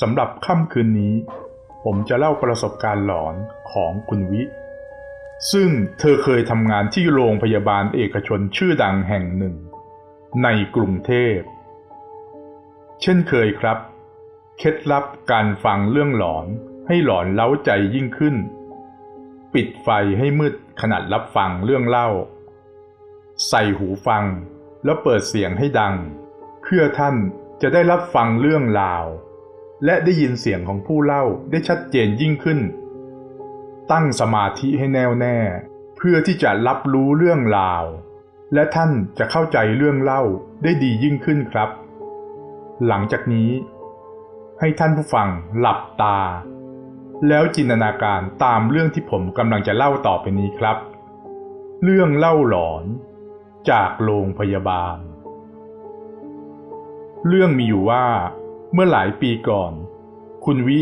สำหรับค่ำคืนนี้ ผมจะเล่าประสบการณ์หลอนของคุณวิ ซึ่งเธอเคยทำงานที่โรงพยาบาลเอกชนชื่อดังแห่งหนึ่ง ในกรุงเทพ เช่นเคยครับ เคล็ดลับการฟังเรื่องหลอนให้หลอนเล้าใจยิ่งขึ้น ปิดไฟให้มืดขนาดรับฟังเรื่องเล่า ใส่หูฟังแล้วเปิดเสียงให้ดัง เพื่อท่านจะได้รับฟังเรื่องราว และได้ยินเสียงของผู้เล่าได้ชัดเจนยิ่งขึ้น ตั้งสมาธิให้แน่วแน่ เพื่อที่จะรับรู้เรื่องราว และท่านจะเข้าใจเรื่องเล่าได้ดียิ่งขึ้นครับ หลังจากนี้ ให้ท่านผู้ฟังหลับตา แล้วจินตนาการตามเรื่องที่ผมกำลังจะเล่าต่อไปนี้ครับ เรื่องเล่าหลอนจากโรงพยาบาล เรื่องมีอยู่ว่า เมื่อหลายปีก่อน คุณวิ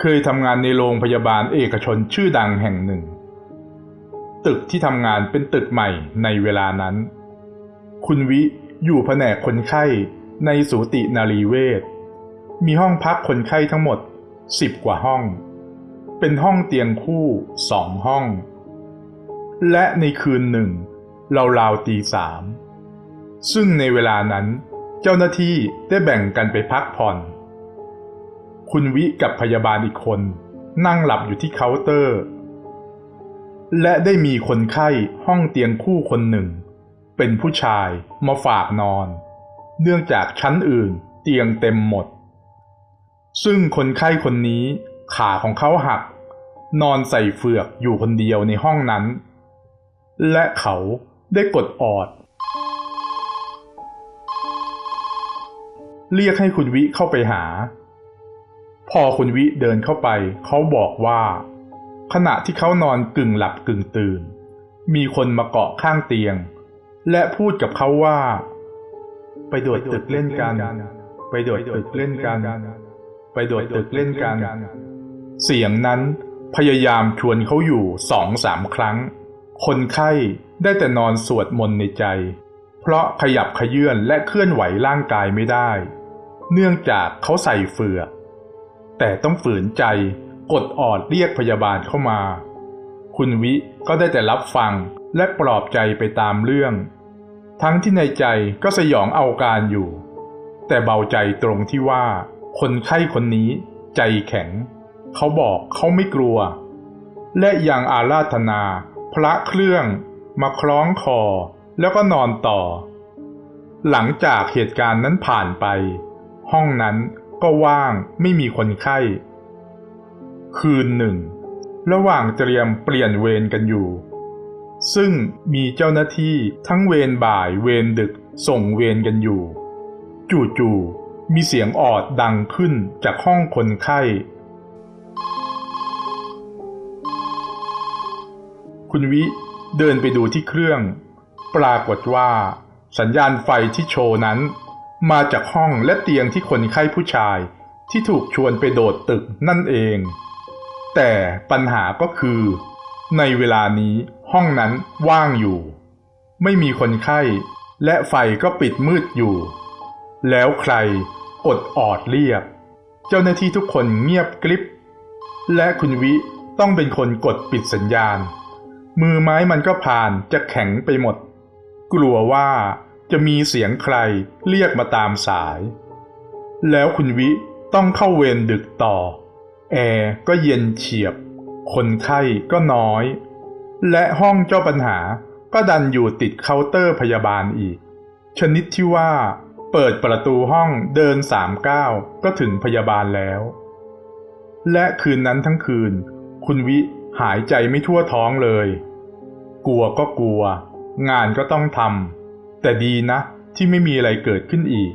เคยทำงานในโรงพยาบาลเอกชนชื่อดังแห่งหนึ่ง ตึกที่ทำงานเป็นตึกใหม่ในเวลานั้น คุณวิอยู่แผนกคนไข้ในสูตินารีเวชมีห้องพักคนไข้ทั้งหมดสิบกว่าห้อง เป็นห้องเตียงคู่สองห้อง และในคืนหนึ่งราวๆตีสามซึ่งในเวลานั้น เจ้าหน้าที่ได้แบ่งกันไปพักผ่อน คุณวิกับพยาบาลอีกคน นั่งหลับอยู่ที่เคาน์เตอร์ และได้มีคนไข้ห้องเตียงคู่คนหนึ่ง เป็นผู้ชายมาฝากนอน เนื่องจากชั้นอื่นเตียงเต็มหมด ซึ่งคนไข้คนนี้ขาของเขาหัก นอนใส่เฟือกอยู่คนเดียวในห้องนั้น และเขาได้กดออด เรียกให้คุณวิเข้าไปหา พอคุณวิเดินเข้าไป เขาบอกว่า ขณะที่เขานอนกึ่งหลับกึ่งตื่น มีคนมาเกาะข้างเตียง และพูดกับเขาว่า ไปโดดตึกเล่นกัน ไปโดดตึกเล่นกัน ไปโดดตึกเล่นกัน เสียงนั้นพยายามชวนเขาอยู่สองสามครั้ง คนไข้ได้แต่นอนสวดมนต์ในใจ เพราะขยับขยื่นและเคลื่อนไหวร่างกายไม่ได้ เนื่องจากเขาใส่เฟือกแต่ต้องฝืนใจกดออดเรียกพยาบาลเข้ามา คุณวิก็ได้แต่รับฟังและปลอบใจไปตามเรื่อง ทั้งที่ในใจก็สยองเอาการอยู่ แต่เบาใจตรงที่ว่า คนไข้คนนี้ใจแข็ง เขาบอกเขาไม่กลัว และยังอาราธนา พระเครื่อง มาคล้องคอแล้วก็นอนต่อ หลังจากเหตุการณ์นั้นผ่านไป ห้องนั้นก็ว่างไม่มีคนไข้ คืนหนึ่ง ระหว่างเตรียมเปลี่ยนเวรกันอยู่ ซึ่งมีเจ้าหน้าที่ทั้งเวรบ่ายเวรดึกส่งเวรกันอยู่ จู่ๆมีเสียงออดดังขึ้นจากห้องคนไข้ คุณวิเดินไปดูที่เครื่อง ปรากฏว่าสัญญาณไฟที่โชว์นั้น มาจากห้องและเตียงที่คนไข้ผู้ชายที่ถูกชวนไปโดดตึกนั่นเอง แต่ปัญหาก็คือ ในเวลานี้ห้องนั้นว่างอยู่ ไม่มีคนไข้และไฟก็ปิดมืดอยู่ แล้วใครกดออดเรียก เจ้าหน้าที่ทุกคนเงียบกริบ และคุณวิต้องเป็นคนกดปิดสัญญาณ มือไม้มันก็ผ่านจะแข็งไปหมด กลัวว่า จะมีเสียงใครเรียกมาตามสาย แล้วคุณวิต้องเข้าเวรดึกต่อ แอร์ก็เย็นเฉียบ คนไข้ก็น้อย และห้องเจ้าปัญหาก็ดันอยู่ติดเคาน์เตอร์พยาบาลอีก ชนิดที่ว่าเปิดประตูห้องเดินสามก้าวก็ถึงพยาบาลแล้ว และคืนนั้นทั้งคืน คุณวิหายใจไม่ทั่วท้องเลย กลัวก็กลัว งานก็ต้องทำ แต่ดีนะ ที่ไม่มีอะไรเกิดขึ้นอีก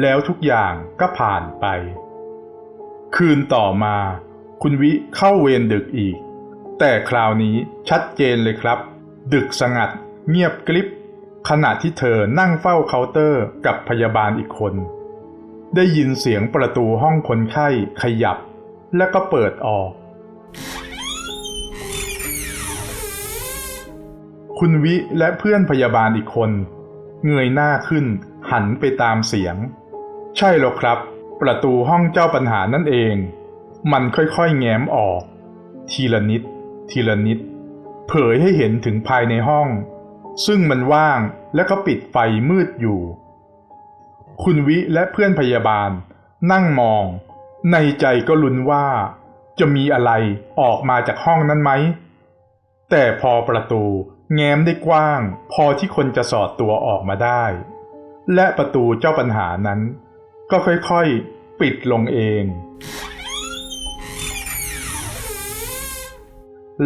แล้วทุกอย่างก็ผ่านไป คืนต่อมา คุณวิเข้าเวรดึกอีก แต่คราวนี้ชัดเจนเลยครับ ดึกสงัด เงียบกริบ ขณะที่เธอนั่งเฝ้าเคาน์เตอร์กับพยาบาลอีกคน ได้ยินเสียงประตูห้องคนไข้ขยับ และก็เปิดออกคุณวิและเพื่อนพยาบาลอีกคน เงยหน้าขึ้น หันไปตามเสียง ใช่แล้วครับ ประตูห้องเจ้าปัญหานั่นเอง มันค่อยๆ แง้มออก ทีละนิด ทีละนิด เผยให้เห็นถึงภายในห้อง ซึ่งมันว่างและก็ปิดไฟมืดอยู่ คุณวิและเพื่อนพยาบาล นั่งมอง ในใจก็ลุ้นว่า จะมีอะไรออกมาจากห้องนั้นไหมแต่พอประตู แง้มได้กว้าง พอที่คนจะสอดตัวออกมาได้ และประตูเจ้าปัญหานั้น ก็ค่อยๆ ปิดลงเอง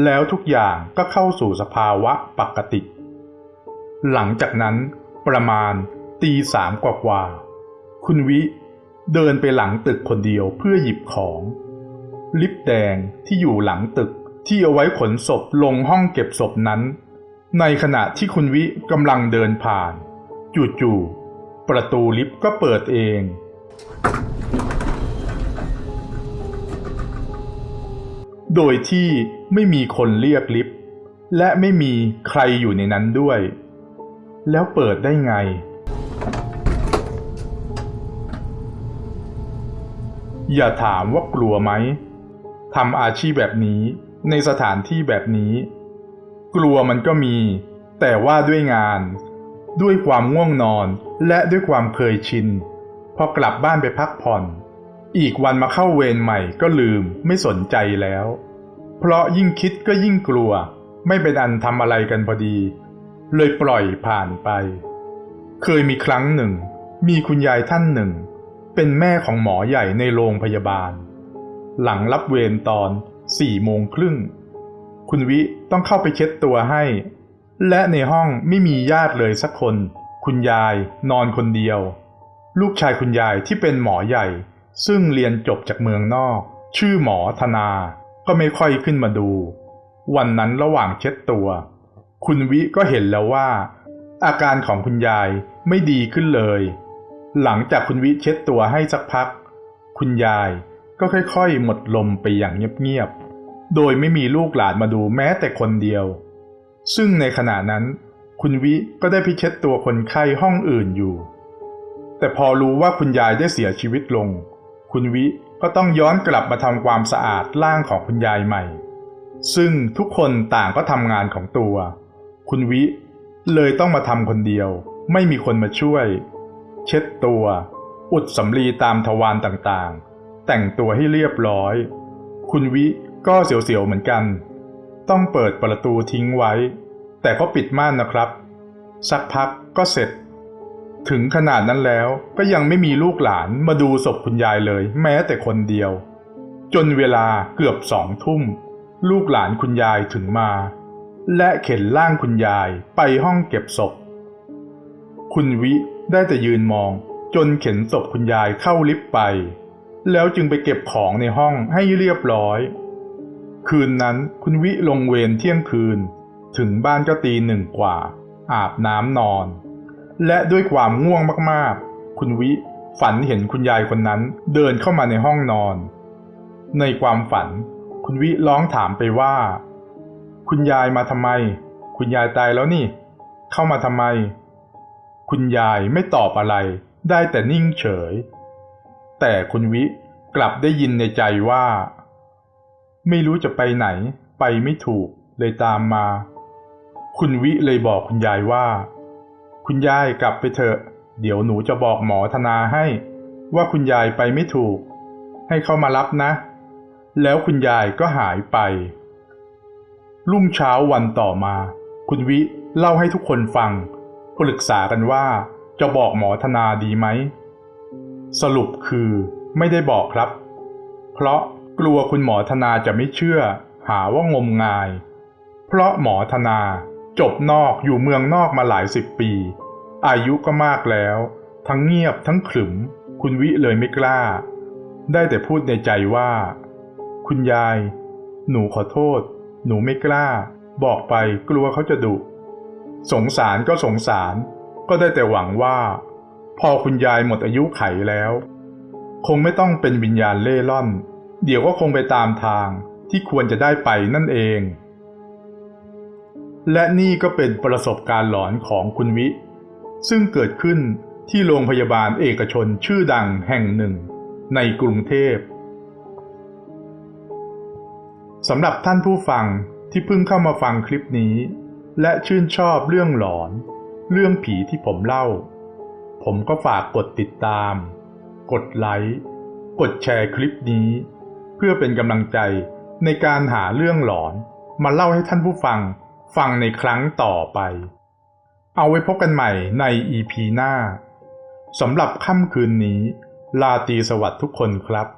แล้วทุกอย่างก็เข้าสู่สภาวะปกติ หลังจากนั้นประมาณตีสามกว่าๆคุณวิเดินไปหลังตึกคนเดียวเพื่อหยิบของ ลิฟต์แดงที่อยู่หลังตึกที่เอาไว้ขนศพลงห้องเก็บศพนั้น ในขณะที่คุณวิกำลังเดินผ่านจู่ๆประตูลิฟต์ก็เปิดเอง โดยที่ไม่มีคนเรียกลิฟต์และไม่มีใครอยู่ในนั้นด้วย แล้วเปิดได้ไง อย่าถามว่ากลัวไหมทำอาชีพแบบนี้ในสถานที่แบบนี้ กลัวมันก็มี แต่ว่าด้วยงาน ด้วยความง่วงนอนและด้วยความเคยชิน พอกลับบ้านไปพักผ่อน อีกวันมาเข้าเวรใหม่ก็ลืมไม่สนใจแล้ว เพราะยิ่งคิดก็ยิ่งกลัว ไม่เป็นอันทำอะไรกันพอดี เลยปล่อยผ่านไป เคยมีครั้งหนึ่ง มีคุณยายท่านหนึ่ง เป็นแม่ของหมอใหญ่ในโรงพยาบาล หลังรับเวรตอนสี่โมงครึ่ง คุณวิต้องเข้าไปเช็ดตัวให้ และในห้องไม่มีญาติเลยสักคน คุณยายนอนคนเดียว ลูกชายคุณยายที่เป็นหมอใหญ่ ซึ่งเรียนจบจากเมืองนอก ชื่อหมอธนา ก็ไม่ค่อยขึ้นมาดู วันนั้นระหว่างเช็ดตัว คุณวิก็เห็นแล้วว่า อาการของคุณยายไม่ดีขึ้นเลย หลังจากคุณวิเช็ดตัวให้สักพัก คุณยายก็ค่อยๆ หมดลมไปอย่างเงียบๆ โดยไม่มีลูกหลานมาดูแม้แต่คนเดียว ซึ่งในขณะนั้น คุณวิก็ได้พิเช็ดตัวคนไข้ห้องอื่นอยู่ แต่พอรู้ว่าคุณยายได้เสียชีวิตลง คุณวิก็ต้องย้อนกลับมาทำความสะอาดร่างของคุณยายใหม่ ซึ่งทุกคนต่างก็ทำงานของตัว คุณวิเลยต้องมาทำคนเดียว ไม่มีคนมาช่วย เช็ดตัว อุดสำลีตามทวารต่างๆ แต่งตัวให้เรียบร้อย คุณวิ ก็เสียวๆเหมือนกัน ต้องเปิดประตูทิ้งไว้ แต่ก็ปิดม่านนะครับ สักพักก็เสร็จ ถึงขนาดนั้นแล้วก็ยังไม่มีลูกหลานมาดูศพคุณยายเลย แม้แต่คนเดียว จนเวลาเกือบสองทุ่ม ลูกหลานคุณยายถึงมา และเข็นร่างคุณยายไปห้องเก็บศพ คุณวิได้แต่ยืนมองจนเข็นศพคุณยายเข้าลิฟต์ไป แล้วจึงไปเก็บของในห้องให้เรียบร้อย คืนนั้นคุณวิลงเวรเที่ยงคืน ถึงบ้านก็ตีหนึ่งกว่า อาบน้ำนอน และด้วยความง่วงมากๆ คุณวิฝันเห็นคุณยายคนนั้นเดินเข้ามาในห้องนอน ในความฝัน คุณวิร้องถามไปว่า คุณยายมาทำไม คุณยายตายแล้วนี่ เข้ามาทำไม คุณยายไม่ตอบอะไร ได้แต่นิ่งเฉย แต่คุณวิกลับได้ยินในใจว่า ไม่รู้จะไปไหน ไปไม่ถูกเลยตามมา คุณวิเลยบอกคุณยายว่า คุณยายกลับไปเถอะ เดี๋ยวหนูจะบอกหมอธนาให้ ว่าคุณยายไปไม่ถูก ให้เขามารับนะ แล้วคุณยายก็หายไป รุ่งเช้าวันต่อมา คุณวิเล่าให้ทุกคนฟัง ปรึกษากันว่าจะบอกหมอธนาดีไหม สรุปคือไม่ได้บอกครับ เพราะ กลัวคุณหมอธนาจะไม่เชื่อ หาว่างมงาย เพราะหมอธนาจบนอกอยู่เมืองนอกมาหลายสิบปี อายุก็มากแล้ว ทั้งเงียบทั้งขรึม คุณวิเลยไม่กล้า ได้แต่พูดในใจว่า คุณยาย หนูขอโทษ หนูไม่กล้า บอกไปกลัวเขาจะดุ สงสารก็สงสาร ก็ได้แต่หวังว่า พอคุณยายหมดอายุไขแล้ว คงไม่ต้องเป็นวิญญาณเล่ร่อน เดี๋ยวก็คงไปตามทางที่ควรจะได้ไปนั่นเอง และนี่ก็เป็นประสบการณ์หลอนของคุณวิ ซึ่งเกิดขึ้นที่โรงพยาบาลเอกชนชื่อดังแห่งหนึ่ง ในกรุงเทพสำหรับท่านผู้ฟังที่เพิ่งเข้ามาฟังคลิปนี้ และชื่นชอบเรื่องหลอน เรื่องผีที่ผมเล่า ผมก็ฝากกดติดตาม กดไลค์ กดแชร์คลิปนี้ เพื่อเป็นกำลังใจในการหาเรื่องหลอน มาเล่าให้ท่านผู้ฟังฟังในครั้งต่อไป เอาไว้พบกันใหม่ใน EP หน้าสำหรับค่ำคืนนี้ ลาตีสวัสดิ์ทุกคนครับ